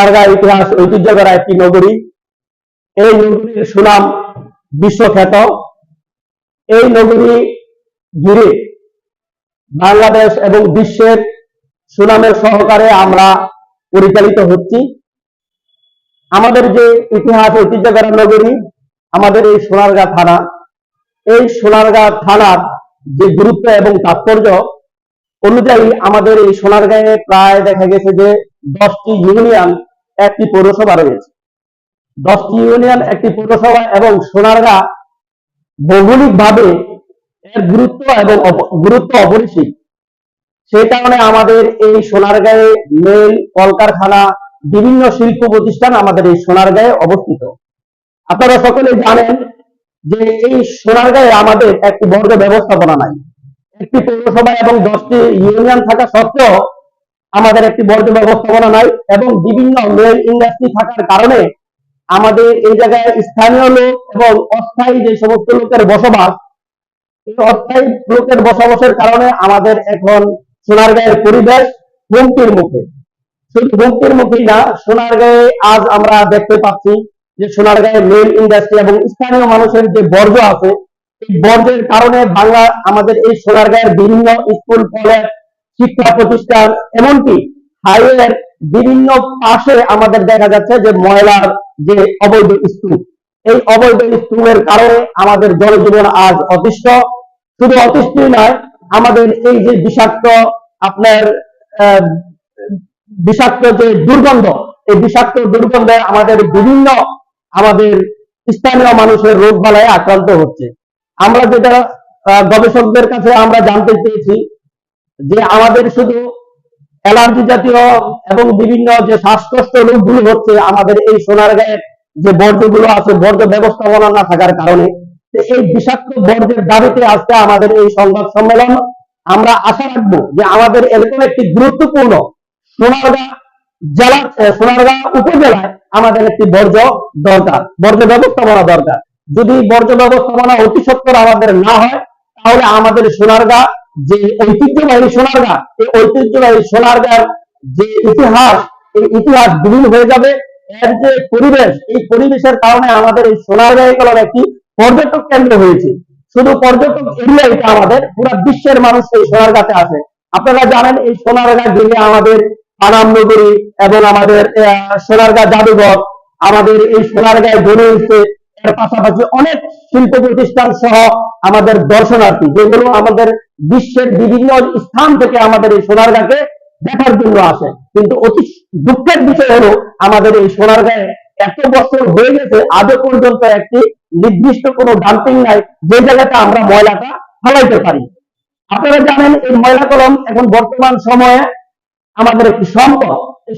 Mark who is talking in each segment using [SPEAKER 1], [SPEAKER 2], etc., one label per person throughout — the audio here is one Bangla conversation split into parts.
[SPEAKER 1] সোনারগাঁ ইতিহাস ঐতিহ্যকরা একটি নগরী। এই নগরীর সুনাম বিশ্বখ্যাত। এই নগরী ঘিরে বাংলাদেশ এবং বিশ্বের সুনামের সহকারে আমরা পরিচালিত হচ্ছি। আমাদের যে ইতিহাস ঐতিহ্যকরা নগরী, আমাদের এই সোনারগাঁ থানা। এই সোনারগাঁ থানার যে গুরুত্ব এবং তাৎপর্য, অনুযায়ী আমাদের এই সোনারগাঁয়ে প্রায় দেখা গেছে যে দশটি ইউনিয়ন একটি পৌরসভা রয়েছে। দশটি ইউনিয়ন, একটি পৌরসভা এবং সোনারগাঁ ভৌগোলিক ভাবে এর গুরুত্ব এবং গুরুত্ব অপরিসীম। সেই কারণে আমাদের এই সোনারগাঁয়ে মেল কলকারখানা, বিভিন্ন শিল্প প্রতিষ্ঠান আমাদের এই সোনারগাঁয়ে অবস্থিত। আপনারা সকলে জানেন যে এই সোনারগাঁয়ে আমাদের একটি বর্গ ব্যবস্থাপনা নাই। একটি পৌরসভা এবং দশটি ইউনিয়ন থাকা সত্ত্বেও আমাদের একটি বর্জ্য ব্যবস্থাপনা নাই এবং বিভিন্ন মেল ইন্ডাস্ট্রি থাকার কারণে আমাদের এই জায়গায় স্থানীয় লোক এবং অস্থায়ী যে সমস্ত লোকের বসবাস অস্থায়ী লোকের বসবাসের কারণে আমাদের এখন সোনারগাঁয়ের পরিবেশ হুমকির মুখে। শুধু হুমকির মুখেই না, সোনারগাঁয়ে আজ আমরা দেখতে পাচ্ছি যে সোনারগাঁয়ে মেল ইন্ডাস্ট্রি এবং স্থানীয় মানুষের যে বর্জ্য আছে, এই বর্জ্যের কারণে বাংলা আমাদের এই সোনারগাঁয়ের বিভিন্ন স্কুল কলেজ শিক্ষা প্রতিষ্ঠান, এমনকি হাইওয়ের বিভিন্ন পাশে আমাদের দেখা যাচ্ছে যে ময়লার যে অবৈধ স্তূপ। এই অবৈধ স্তূপের কারণে আমাদের জনজীবন আজ অতিষ্ঠ। শুধু অতিষ্ঠই নয়, আমাদের এই যে বিষাক্ত আপনার বিষাক্ত যে দুর্গন্ধ, এই বিষাক্ত দুর্গন্ধে আমাদের বিভিন্ন আমাদের স্থানীয় মানুষের রোগ বালায় আক্রান্ত হচ্ছে। আমরা যেটা গবেষকদের কাছে আমরা জানতে চেয়েছি যে আমাদের শুধু অ্যালার্জি জাতীয় এবং বিভিন্ন যে শ্বাসকষ্ট রোগগুলো হচ্ছে আমাদের এই সোনারগাঁয়ের যে বর্জ্যগুলো আছে, বর্জ্য ব্যবস্থাপনা না থাকার কারণে এই বিষাক্ত বর্জ্যের দাবিতে আজকে আমাদের এই সংবাদ সম্মেলন। আমরা আশা রাখব যে আমাদের এরকম একটি গুরুত্বপূর্ণ সোনারগাঁ জেলা সোনারগাঁ উপজেলায় আমাদের একটি বর্জ্য দরকার, বর্জ্য ব্যবস্থাপনা দরকার। যদি বর্জ্য ব্যবস্থাপনা অতি সত্তর আমাদের না হয়, তাহলে আমাদের সোনারগাঁ যে ঐতিহ্যবাহী সোনারগাঁ, এই ঐতিহ্যবাহী সোনারগাঁর যে ইতিহাস, এই ইতিহাস বিলীন হয়ে যাবে। এর যে পরিবেশ, এই পরিবেশের কারণে আমাদের এই সোনারগাঁ এগুলোর একটি পর্যটক কেন্দ্র হয়েছে। শুধু পর্যটক এরিয়া এটা আমাদের, পুরো বিশ্বের মানুষ এই সোনারগাঁতে আসে। আপনারা জানেন, এই সোনারগাঁ ঘিরে আমাদের আনাম নগরী এবং আমাদের সোনারগাঁ জাদুঘর। আমাদের এই সোনারগাঁয় গড়ে উঠছে এর পাশাপাশি অনেক শিল্প প্রতিষ্ঠান সহ আমাদের দর্শনার্থী, যেগুলো আমাদের বিশ্বের বিভিন্ন স্থান থেকে আমাদের এই সোনারগাঁকে দেখার জন্য আসে। কিন্তু অতি দুঃখের বিষয় হলো, আমাদের এই সোনারগাঁয়ে এত বছর হয়ে গেছে, আজও পর্যন্ত একটি নির্দিষ্ট কোনো ডাম্পিং নাই, যে জায়গাতে আমরা ময়লাটা ফেলাইতে পারি। আপনারা জানেন, এই ময়লা কলম এখন বর্তমান সময়ে আমাদের একটি সম্পদ।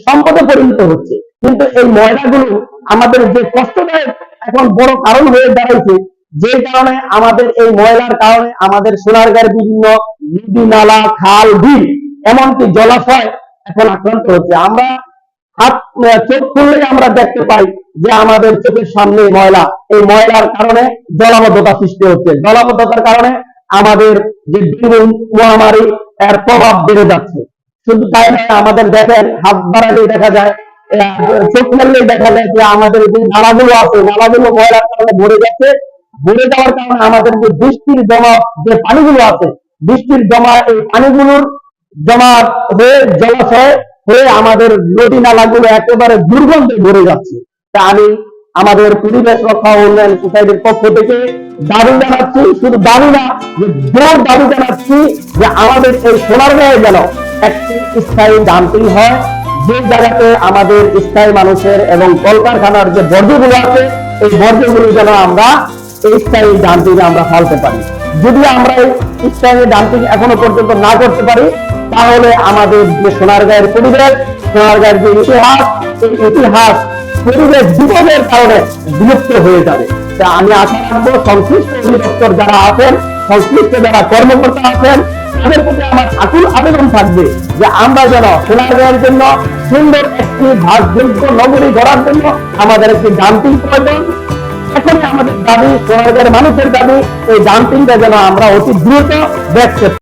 [SPEAKER 1] সম্পদে পরিণত হচ্ছে। কিন্তু এই ময়লাগুলো আমাদের যে কষ্টদায়ক এখন বড় কারণ হয়ে দাঁড়াইছে যে কারণে আমাদের এই ময়লার কারণে আমাদের সোনারগাঁয়ের বিভিন্ন নদী, নালা, খাল, বিল, এমনকি জলাশয় এখন আক্রান্ত হচ্ছে। আমরা হাত চোখ খুললেই আমরা দেখতে পাই যে আমাদের চোখের সামনে ময়লা। এই ময়লার কারণে জলাবদ্ধতা সৃষ্টি হচ্ছে। জলাবদ্ধতার কারণে আমাদের যে ডেঙ্গু মহামারী, এর প্রভাব বেড়ে যাচ্ছে। শুধু তাই আমাদের দেখেন হাত বাড়ালেই দেখা যায় আমাদের বৃষ্টির জমা, যে পানিগুলো আছে, বৃষ্টির জমা, এই পানিগুলোর জমা হয়ে, জলাশয় হয়ে আমাদের নদী নালাগুলো একেবারে দুর্গন্ধে ভরে যাচ্ছে। তা আমি আমাদের পরিবেশ রক্ষা উন্নয়ন সোসাইটির পক্ষ থেকে দাবি জানাচ্ছি, শুধু দাবি না, যে জোর দাবি জানাচ্ছি যে আমাদের এই সোনারগাঁয়ে যেন একটি স্থায়ী ডাম্পিং হয়। যে জায়গাতে আমাদের স্থায়ী মানুষের এবং কলকারখানার যে বর্জ্যগুলো আছে, এই বর্জ্যগুলো যেন আমরা এই স্থায়ী ডাম্পিং আমরা ফেলতে পারি। যদি আমরা এই স্থায়ী ডাম্পিং এখনও পর্যন্ত না করতে পারি, তাহলে আমাদের যে সোনারগাঁয়ের পরিবেশ, সোনারগাঁয়ের যে ইতিহাস, এই ইতিহাস পরিবেশ বিপদের কারণে বিলুপ্ত হয়ে যাবে। আমি আশা রাখব সংশ্লিষ্ট অধিদপ্তর যারা আছেন, সংশ্লিষ্ট যারা কর্মকর্তা আছেন তাদের প্রতি আমার আকুল আবেদন থাকবে যে আমরা যেন সোনারগাঁয়ের জন্য সুন্দর একটি ভাসযোগ্য নগরী গড়ার জন্য আমাদের একটি ডাম্পিং প্রয়োজন। এখন আমাদের দাবি সোনারগাঁয়ের মানুষের দাবি, এই ডাম্পিংটা যেন আমরা অতি দ্রুত দেখতে